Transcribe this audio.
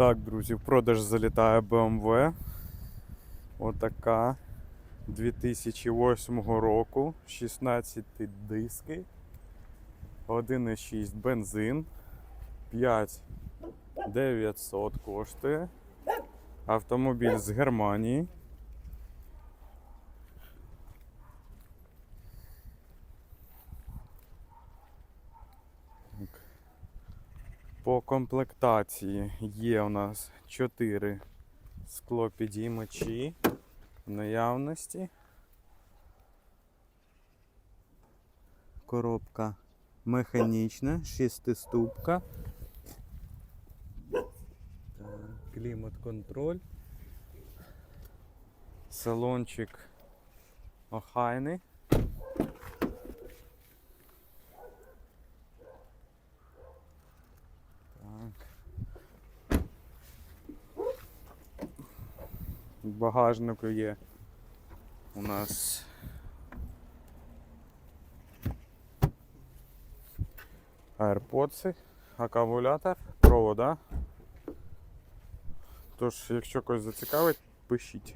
Так, друзі, в продаж залітає BMW. Отака 2008 року. 16 диски. 1,6 бензин. 5 900 коштує. Автомобіль з Германії. По комплектації є у нас 4 склопідіймачі в наявності. Коробка механічна, шестиступка. Клімат-контроль. Салончик охайний. Багажнику є у нас AirPods, акумулятор, провода. Тож, якщо когось зацікавить, пишіть.